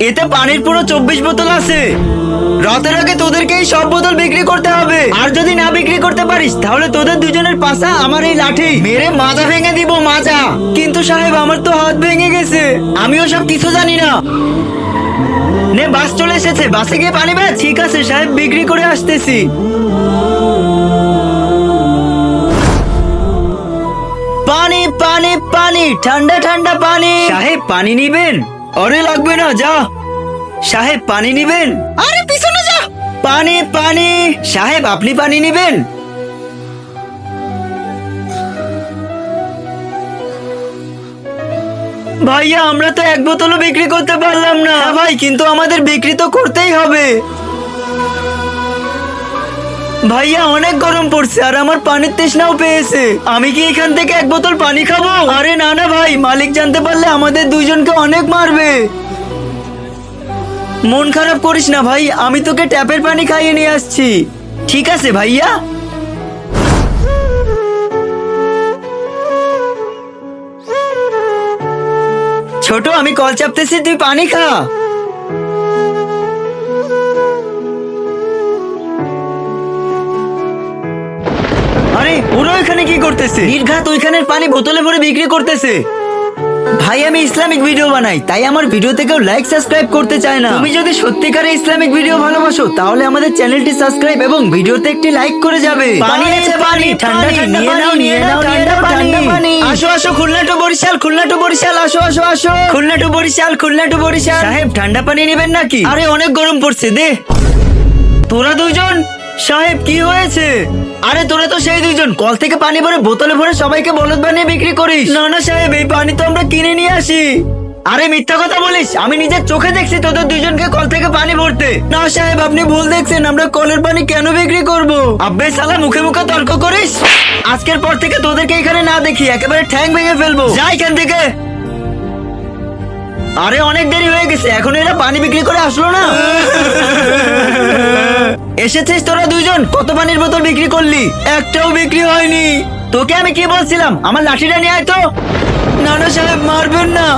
এতে পানির পুরো চব্বিশ বোতল আছে। রাতের আগে তোদেরকে এই সব বোতল বিক্রি করতে হবে। আর যদি না বিক্রি করতে পারিস, তাহলে তোদের দুজনের পাশা আমার এই লাঠি। মেরে মাজা ভেঙে দিব, মাজা। কিন্তু সাহেব, আমার তো হাত ভেঙে গেছে। আমিও সব কিছু জানি না। নে, বাস চলে এসেছে। বাসে গিয়ে পানি বেচ ঠিক আছে, সাহেব, বিক্রি করে আসতেছি। পানি পানি পানি, ঠান্ডা ঠান্ডা পানি। সাহেব, পানি নিবেন? আরে লাগবে না যা। সাহেব পানি নিবেন? আরে পিছনে যা। পানি পানি। সাহেব আপনি পানি নিবেন? ভাইয়া আমরা তো এক বোতলও বিক্রি করতে পারলাম না। হ্যাঁ ভাই কিন্তু আমাদের বিক্রি তো করতেই হবে। ভাইয়া, অনেক গরম পড়ছে আর আমার পানির তৃষ্ণাও পেয়েছে। আমি কি এখান থেকে এক বোতল পানি খাব? আরে না না ভাই, মালিক জানতে পারলে আমাদের দুইজনকে অনেক মারবে। মন খারাপ করিস না ভাই, আমি তোকে ট্যাপের পানি খাইয়ে নিয়ে আসছি। ঠিক আছে ভাইয়া? ছোট, আমি কল চাপতেছি, তুই পানি খা। এখানে কি করতেছে? নির্ঘাত ওইখানের পানি বোতলে ভরে বিক্রি করতেছে। ভাই আমি ইসলামিক ভিডিও বানাই তাই আমার ভিডিওতে কেউ লাইক সাবস্ক্রাইব করতে চায় না। তুমি যদি সত্যিকারে ইসলামিক ভিডিও ভালোবাসো তাহলে আমাদের চ্যানেলটি সাবস্ক্রাইব এবং ভিডিওতে একটি লাইক করে যাবে। পানি আছে পানি ঠান্ডা ঠান্ডা নিয়ে নাও নিয়ে নাও ঠান্ডা ঠান্ডা পানি। আসো আসো খুলনা টু বরিশাল খুলনা টু বরিশাল আসো আসো আসো। Khulna to Barishal Khulna to Barishal. সাহেব ঠান্ডা পানি নেবেন নাকি? আরে অনেক গরম পড়ছে দে। তোরা দুজন সাহেব কি হয়েছে? আরে তোরা তো সেই দুইজন। কল থেকে পানি ভরে বোতলে ভরে সবাইকে বলদ বানিয়ে বিক্রি করিস। না না সাহেব এই পানি তো আমরা কিনে নিয়ে আসি। আরে মিথ্যা কথা বলিস? আমি নিজের চোখে দেখছি তোদের দুজনকে কল থেকে পানি ভরতে। না সাহেব আপনি ভুল দেখছেন। আমরা কলের পানি কেন বিক্রি করব? আব্বে সালা মুখে মুখে তর্ক করিস? আজকের পর থেকে তোদেরকে এখানে না দেখি একেবারে ঠ্যাং ভেঙে ফেলব। যাই এখান থেকে। আরে অনেক দেরি হয়ে গেছে। এখন এরা পানি বিক্রি করে আসলো না? এসেছিস তোরা দুইজন? কত পানির বোতল বিক্রি করলি? একটাও বিক্রি হয়নি। তোকে আমি কি বলছিলাম? আমার লাঠিটা নিয়ে আয় তো। নানা সাহেব, মারবেন না।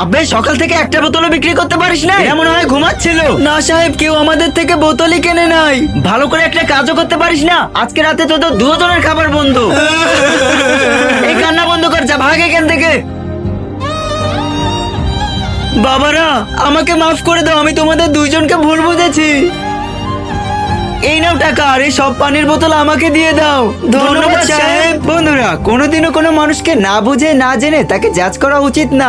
আবে সকাল থেকে একটা বোতলও বিক্রি করতে পারিস না এমন হয় ঘুমাচ্ছিল। না, সাহেব, কেউ আমাদের থেকে বোতলই কেনে নাই। ভালো করে একটা কাজও করতে পারিস না? আজকে রাতে তোদের দুজনের খাবার বন্ধ। এই কান্না বন্ধ কর, যা ভাগ এখান থেকে। বাবারা, আমাকে মাফ করে দাও, আমি তোমাদের দুইজনকে ভুল বুঝেছি এই নাও টাকা, আর এই সব পানির বোতল আমাকে দিয়ে দাও। ধন্যবাদ বন্ধুরা, কোনোদিনও কোনো মানুষকে না বুঝে, না জেনে তাকে জাজ করা উচিত না।